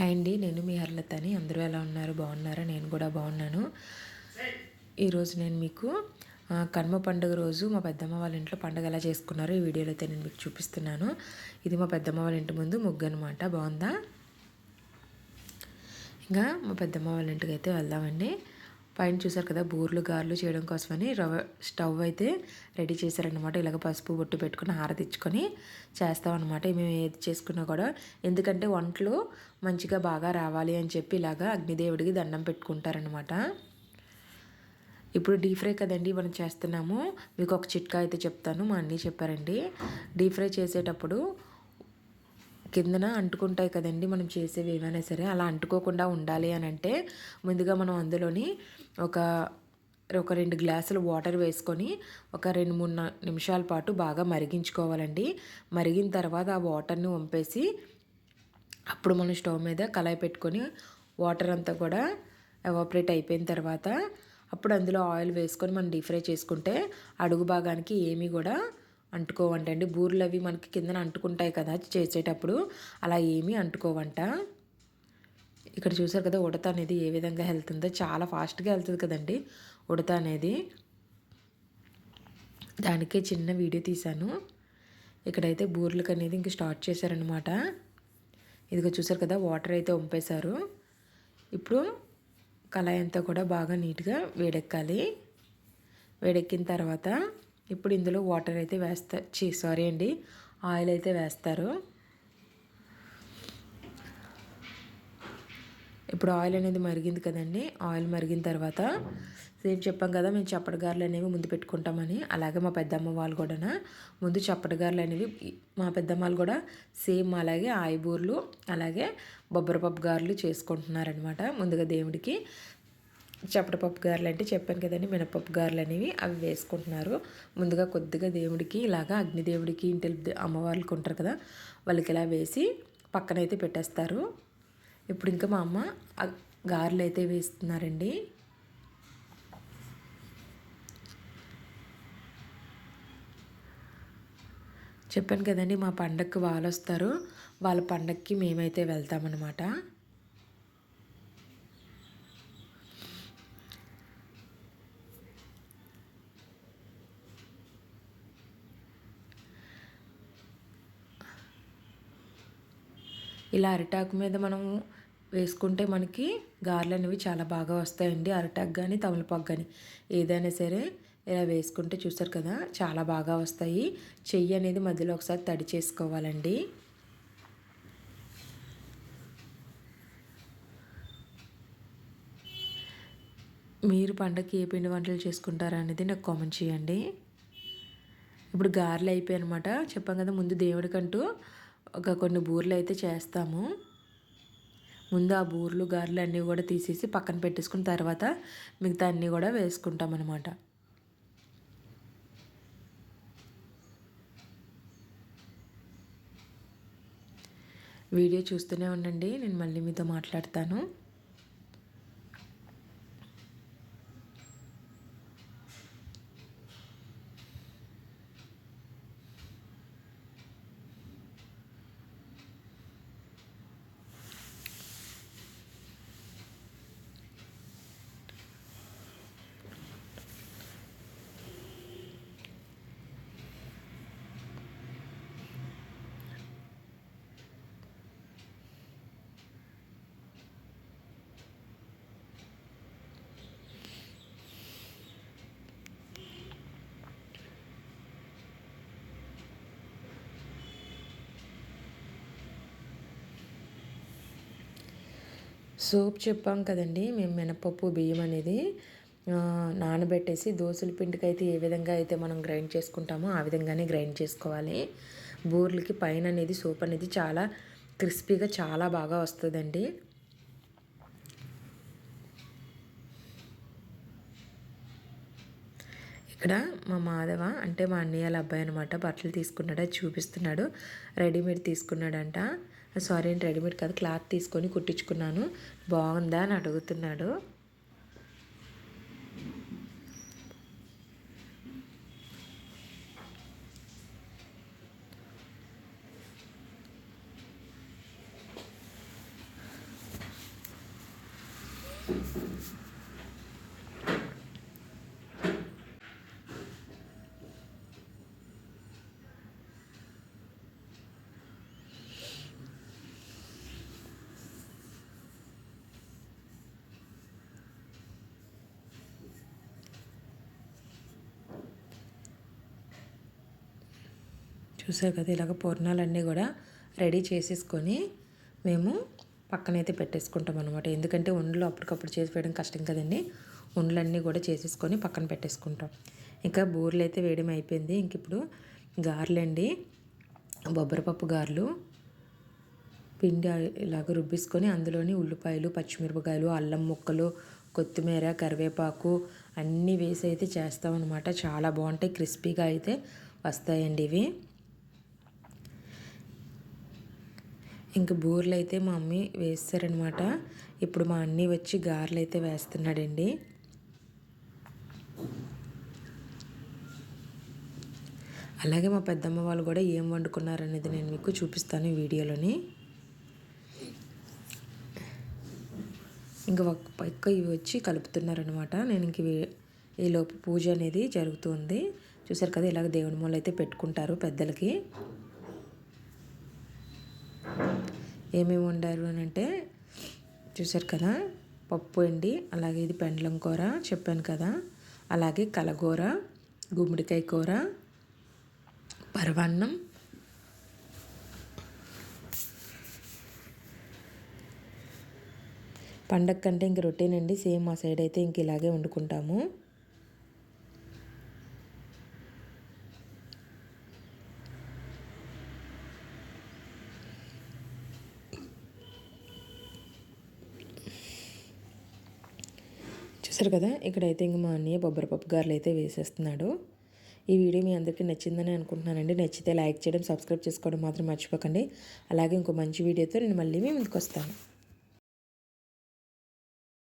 Hi అండి నేను మీ హర్లతని అందరూ ఎలా ఉన్నారు? బాగున్నారా? నేను కూడా బాగున్నాను. ఈరోజు నేను మీకు కనుమ పండుగ రోజు మా పెద్దమ్మ వాళ్ళ ఇంట్లో పండుగ ఎలా చేసుకున్నారో ఈ వీడియోలో అయితే నేను మీకు చూపిస్తున్నాను. ఇది మా పెద్దమ్మ వాళ్ళ ఇంటి ముందు ముగ్గు అనమాట బాగుందా? ఇంకా మా పెద్దమ్మ వాళ్ళ ఇంటికి అయితే వెళ్దామండి. పైన చూసారు కదా బూర్లు గారెలు చేయడం కోసమని రవ స్టవ్ అయితే రెడీ చేశారనమాట ఇలాగ పసుపు బొట్టు పెట్టుకుని హారతిచ్చుకొని చేస్తామన్నమాట. మేము ఏది చేసుకున్నా కూడా. ఎందుకంటే వంటలు మంచిగా బాగా రావాలి అని చెప్పి ఇలాగ అగ్నిదేవుడికి దండం పెట్టుకుంటారనమాట ఇప్పుడు డీప్ ఫ్రై కదండి మనం చేస్తున్నాము. మీకు ఒక చిట్కా అయితే చెప్తాను. మా అన్నీ చెప్పారండి. డీప్ ఫ్రై చేసేటప్పుడు కిందన అంటుకుంటాయి కదండి మనం చేసేవి ఏమైనా సరే అలా అంటుకోకుండా ఉండాలి అని అంటే ముందుగా మనం అందులోని ఒక ఒక రెండు గ్లాసులు వాటర్ వేసుకొని ఒక రెండు మూడు నిమిషాల పాటు బాగా మరిగించుకోవాలండి. మరిగిన తర్వాత ఆ వాటర్ని వంపేసి అప్పుడు మనం స్టవ్ మీద కళాయి పెట్టుకొని వాటర్ అంతా కూడా ఎవాపరేట్ అయిపోయిన తర్వాత అప్పుడు అందులో ఆయిల్ వేసుకొని మనం డీప్ ఫ్రై చేసుకుంటే అడుగు భాగానికి ఏమీ కూడా అంటుకోవంటండి. బూరెలు అవి మనకి కిందన అంటుకుంటాయి కదా చేసేటప్పుడు. అలా ఏమీ అంటుకోవంట. ఇక్కడ చూసారు కదా ఉడత అనేది ఏ విధంగా వెళ్తుందో చాలా ఫాస్ట్గా వెళ్తుంది కదండి ఉడత అనేది. దానికే చిన్న వీడియో తీశాను. ఇక్కడైతే బూర్లకు అనేది ఇంక స్టార్ట్ చేశారనమాట ఇదిగో చూసారు కదా వాటర్ అయితే వంపేశారు ఇప్పుడు కళాయి అంతా కూడా బాగా నీట్గా వేడెక్కాలి. వేడెక్కిన తర్వాత ఇప్పుడు ఇందులో వాటర్ అయితే వేస్తా చీ సారీ అండి. ఆయిల్ అయితే వేస్తారు. ఇప్పుడు ఆయిల్ అనేది మరిగింది కదండి. ఆయిల్ మరిగిన తర్వాత సేమ్ చెప్పాం కదా మేము చప్పటిగారులు అనేవి ముందు పెట్టుకుంటామని. అలాగే మా పెద్దమ్మ వాళ్ళు కూడా ముందు చప్పటిగారులు అనేవి మా పెద్దమ్మ వాళ్ళు కూడా సేమ్ అలాగే ఆయిబూర్లు అలాగే బొబ్బరపప్పు గారులు చేసుకుంటున్నారనమాట ముందుగా దేవుడికి చప్పటపప్పు గారెలు అంటే చెప్పాను కదండి మినపప్పు గారెలు అనేవి అవి వేసుకుంటున్నారు. ముందుగా కొద్దిగా దేవుడికి ఇలాగా అగ్నిదేవుడికి ఇంటి అమ్మవార్లకు ఉంటారు కదా వాళ్ళకి ఇలా వేసి పక్కనైతే పెట్టేస్తారు. ఇప్పుడు ఇంకా మా అమ్మ గారెలు అయితే వేస్తున్నారండి. చెప్పాను కదండి మా పండగకి వాళ్ళు వస్తారు. వాళ్ళ పండగకి మేమైతే వెళ్తామన్నమాట. ఇలా అరిటాకు మీద మనం వేసుకుంటే మనకి గారెలు అనేవి చాలా బాగా వస్తాయండి. అరిటాకు కానీ తమలపాకు కానీ ఏదైనా సరే ఇలా వేసుకుంటే చూసారు కదా చాలా బాగా వస్తాయి. చెయ్యి అనేది మధ్యలో ఒకసారి తడి చేసుకోవాలండి. మీరు పండగకి ఏ పిండి వంటలు చేసుకుంటారా అనేది నాకు కామెంట్ చేయండి. ఇప్పుడు గారెలు అయిపోయాయి అనమాట చెప్పాం కదా ముందు దేవుడికంటూ ఒక కొన్ని బూర్లు అయితే చేస్తాము. ముందు ఆ బూర్లు గారెలు అన్నీ కూడా తీసేసి పక్కన పెట్టేసుకున్న తర్వాత మిగతా అన్నీ కూడా వేసుకుంటాం అనమాట వీడియో చూస్తూనే ఉండండి. నేను మళ్ళీ మీతో మాట్లాడతాను. సోప్ చెప్పాం కదండి మేము మినపప్పు బియ్యం అనేది నానబెట్టేసి దోశల పిండికి అయితే ఏ విధంగా అయితే మనం గ్రైండ్ చేసుకుంటామో ఆ విధంగానే గ్రైండ్ చేసుకోవాలి. బూర్లకి పైన అనేది సూప్ అనేది చాలా క్రిస్పీగా చాలా బాగా వస్తుందండి. ఇక్కడ మా మాధవ అంటే మా అన్నయ్యల అబ్బాయి అనమాట బట్టలు తీసుకున్నాడు చూపిస్తున్నాడు. రెడీమేడ్ తీసుకున్నాడంట. సారీ అండి రెడీమేడ్ కాదు క్లాత్ తీసుకొని కుట్టించుకున్నాను బాగుందా అని అడుగుతున్నాడు Thank you. చూసారు కదా ఇలాగ పూర్ణాలన్నీ కూడా రెడీ చేసేసుకొని మేము పక్కనైతే పెట్టేసుకుంటాం అనమాట ఎందుకంటే ఉండలు అప్పటికప్పుడు చేసి వేయడం కష్టం కదండి. ఉండలన్నీ కూడా చేసేసుకొని పక్కన పెట్టేసుకుంటాం. ఇంకా బూరెలు అయితే వేయడం అయిపోయింది. ఇంక ఇప్పుడు గారెలండి బొబ్బరిపప్పు గారెలు పిండి ఇలాగ రుబ్బిసుకొని అందులోని ఉల్లిపాయలు పచ్చిమిరపకాయలు అల్లం ముక్కలు కొత్తిమీర కరివేపాకు అన్నీ వేసి అయితే చేస్తామన్నమాట చాలా బాగుంటాయి క్రిస్పీగా అయితే వస్తాయండి ఇవి. ఇంక బూరెలు అయితే మా మమ్మీ వేస్తారనమాట. ఇప్పుడు మా అన్నీ వచ్చి గారెలు అయితే వేస్తున్నాడండి. అలాగే మా పెద్దమ్మ వాళ్ళు కూడా ఏం వండుకున్నారనేది నేను మీకు చూపిస్తాను ఈ వీడియోలోని. ఇంకా ఒక పక్క ఇవి వచ్చి కలుపుతున్నారనమాట. నేను ఇంక ఈలోపు పూజ అనేది జరుగుతుంది చూసారు కదా ఇలాగ దేవుని మూలైతే పెట్టుకుంటారు పెద్దలకి. ఏమేమి వండారు అని అంటే చూసారు కదా పప్పు అండి అలాగే ఇది పెండ్లం కూర చెప్పాను కదా అలాగే కలగూర గుమ్మడికాయ కూర పరవాన్నం పండగ కంటే ఇంక రొటీన్ అండి సేమ్ మా సైడ్ అయితే ఇంక ఇలాగే వండుకుంటాము. చూసారు కదా? ఇక్కడైతే ఇంక మా అన్నయ్య బొబ్బరపప్పు గారెలు అయితే వేసేస్తున్నాడు. ఈ వీడియో మీ అందరికీ నచ్చిందని అనుకుంటున్నానండి. నచ్చితే లైక్ చేయడం సబ్స్క్రైబ్ చేసుకోవడం మాత్రం మర్చిపోకండి. అలాగే ఇంకో మంచి వీడియోతో నేను మళ్ళీ మీ ముందుకు వస్తాను